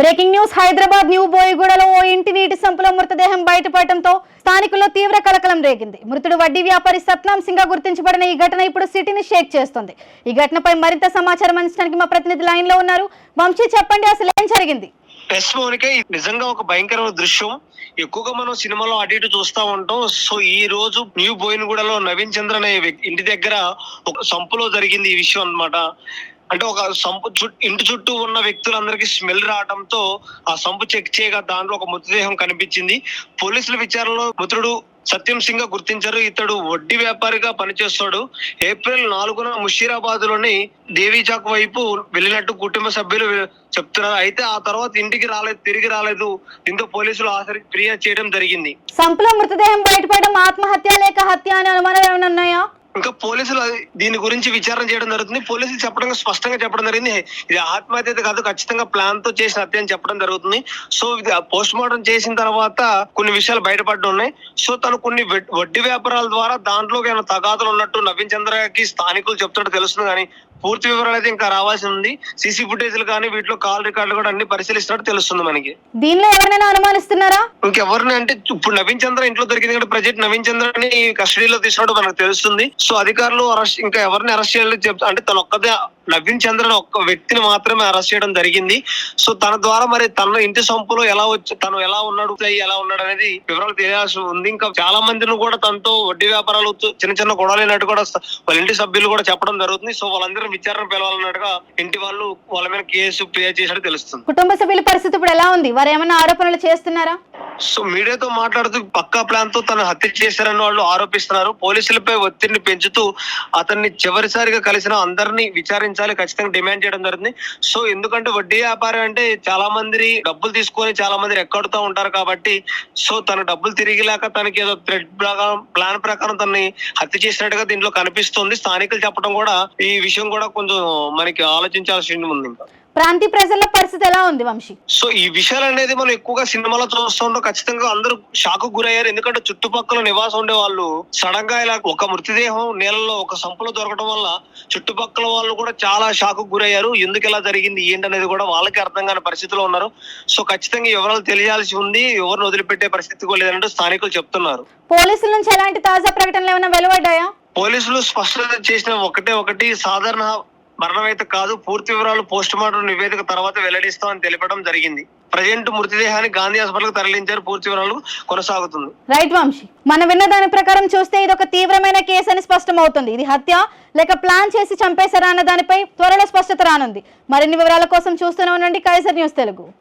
Breaking news Hyderabad new బోయిగూడలో ఓ ఇంటి నీటి సంపులో మృతదేహం బయటపడటంతో స్థానికుల్లో తీవ్ర కలకలం రేగింది. మృతుడు వడ్డీ వ్యాపారి సత్నాం సింగ్గా గుర్తించబడిన ఈ ఘటన ఇప్పుడు సిటీని షేక్ చేస్తుంది. ఈ ఘటనపై మరింత సమాచారం అందించడానికి మా ప్రతినిధి లైన్లో ఉన్నారు. వంశీ చెప్పండి అసలు ఏం జరిగింది? నిజంగా ఒక భయంకరమైన దృశ్యం. ఎక్కువగా మనం సినిమాలో అటు ఇటు చూస్తా ఉంటాం. సో ఈ రోజు న్యూ బోయినగూడలో నవీన్ చంద్ర అనే వ్యక్తి ఇంటి దగ్గర ఒక సంపులో జరిగింది ఈ విషయం అన్నమాట. అంటే ఒక సంపు ఇంటి చుట్టూ ఉన్న వ్యక్తులందరికీ స్మెల్ రావడంతో ఆ సంపు చెక్ చేయగా దాంట్లో ఒక మృతదేహం కనిపించింది. పోలీసుల విచారణలో మృతుడు సత్యం సింగ్ గుర్తించారు. ఇతడు వడ్డీ వ్యాపారిగా పనిచేస్తాడు. ఏప్రిల్ నాలుగున ముషీరాబాద్లోని దేవీచాక్ వైపు వెళ్ళినట్టు కుటుంబ సభ్యులు చెప్తున్నారు. అయితే ఆ తర్వాత ఇంటికి రాలేదు తిరిగి రాలేదు. దీంతో పోలీసులు ఆసరి ఫిర్యాదు చేయడం జరిగింది. సంపులో మృతదేహం బయటపడడం ఆత్మహత్య లేక హత్య అనే అనుమానాలు ఏమైనా ఉన్నాయా? ఇంకా పోలీసులు దీని గురించి విచారణ చేయడం జరుగుతుంది. పోలీసులు చెప్పడం స్పష్టంగా చెప్పడం జరిగింది. ఇది ఆత్మహత్య కాదు ఖచ్చితంగా ప్లాన్తో చేసిన హత్య అని చెప్పడం జరుగుతుంది. సో ఇది పోస్ట్ మార్టం చేసిన తర్వాత కొన్ని విషయాలు బయటపడ్డ ఉన్నాయి. సో తను కొన్ని వడ్డీ వ్యాపారాల ద్వారా దాంట్లో ఏమైనా తగాదులు ఉన్నట్టు నవీన్ చంద్రకి స్థానికులు చెప్తున్నట్టు తెలుస్తుంది. కానీ పూర్తి వివరాలు అయితే ఇంకా రావాల్సి ఉంది. సీసీ ఫుటేజ్లు కానీ వీటిలో కాల్ రికార్డులు కూడా అన్ని పరిశీలిస్తున్నట్టు తెలుస్తుంది మనకి. దీనిలో ఎవరినైనా అనుమానిస్తున్నారా? ఇంకెవరిని అంటే ఇప్పుడు నవీన్ చంద్ర ఇంట్లో దొరికింది కాబట్టి ప్రజెంట్ నవీన్ చంద్రని కస్టడీలో తీసుకున్నట్టు మనకు తెలుస్తుంది. సో అధికారులు అరెస్ట్ ఇంకా ఎవరిని అరెస్ట్ చేయాలి చెప్తా అంటే తను ఒక్కదే నవీన్ చంద్రన్ ఒక్క వ్యక్తిని మాత్రమే అరెస్ట్ చేయడం జరిగింది. సో తన ద్వారా మరి తన ఇంటి సంపులో ఎలా వచ్చి తను ఎలా ఉన్నాడు ఎలా ఉన్నాడు అనేది వివరాలు తెలియాల్సి ఉంది. ఇంకా చాలా మందిని కూడా తనతో వడ్డీ వ్యాపారాలు చిన్న చిన్న గొడవలు కూడా వాళ్ళ ఇంటి సభ్యులు కూడా చెప్పడం జరుగుతుంది. సో వాళ్ళందరూ విచారణ పిలవాలన్నట్టుగా ఇంటి వాళ్ళు వాళ్ళ మీద కేసు ఫిర్యాదు చేసినట్టు తెలుస్తుంది. కుటుంబ సభ్యుల పరిస్థితి ఇప్పుడు ఎలా ఉంది? వారు ఏమైనా ఆరోపణలు చేస్తున్నారా? సో మీడియాతో మాట్లాడుతూ పక్కా ప్లాన్తో తను హత్య చేశారని వాళ్ళు ఆరోపిస్తున్నారు. పోలీసులపై ఒత్తిడిని పెంచుతూ అతన్ని చివరిసారిగా కలిసిన అందరినీ విచారించాలి ఖచ్చితంగా డిమాండ్ చేయడం జరిగింది. సో ఎందుకంటే వడ్డీ వ్యాపారం అంటే చాలా మంది డబ్బులు తీసుకొని చాలా మంది ఎక్కడుతూ ఉంటారు కాబట్టి సో తన డబ్బులు తిరిగి లేక తనకి ఏదో థ్రెడ్ ప్రకారం ప్లాన్ ప్రకారం తనని హత్య చేసినట్టుగా దీంట్లో కనిపిస్తుంది. స్థానికులు చెప్పడం కూడా ఈ విషయం కూడా కొంచెం మనకి ఆలోచించాల్సి ఉంది ఇంకా. ప్రాంతీయ ప్రజల పరిస్థితి ఎలా ఉంది వంశీ? సో ఈ విషయాలు అనేది మనం ఎక్కువగా సినిమాలో చూస్తూ ఉంటాం. ఖచ్చితంగా అందరూ షాక్ గురయ్యారు. ఎందుకంటే చుట్టుపక్కల నివాసం ఉండే వాళ్ళు సడన్గా ఇలా ఒక మృతదేహం నీళ్ళలో ఒక సంపులో దొరకడం వల్ల చుట్టుపక్కల వాళ్ళు కూడా చాలా షాక్ గురయ్యారు. ఎందుకు ఇలా జరిగింది? ఏంటనేది కూడా వాళ్ళకి అర్థం కాని పరిస్థితిలో ఉన్నారు. సో ఖచ్చితంగా వివరాలు తెలియాల్సి ఉంది ఎవరిని వదిలిపెట్టే పరిస్థితి కూడా లేదంటూ స్థానికులు చెప్తున్నారు. పోలీసుల నుంచి ఎలాంటి తాజా ప్రకటనలు ఏమైనా వెలువడ్డాయా? పోలీసులు స్పష్టత చేసిన ఒకటే ఒకటి సాధారణ మరణం అయితే కాదు పూర్తి వివరాలు పోస్ట్ మార్టం నివేదిక తర్వాత వెల్లడిస్తామని తెలిపడం జరిగింది. ప్రజెంట్ మృతదేహాన్ని గాంధీ హాస్పిటల్ తరలించారు పూర్తి వివరాలు కొనసాగుతుంది. రైట్ వంశీ మనం విన్న దాని ప్రకారం చూస్తే ఇది ఒక తీవ్రమైన కేసు అని స్పష్టం అవుతుంది ఇది హత్య లేక ప్లాన్ చేసి చంపేశారా అన్న దానిపై త్వరలో స్పష్టత రానుంది. మరిన్ని వివరాల కోసం చూస్తూనే ఉండండి కైసర్ న్యూస్ తెలుగు.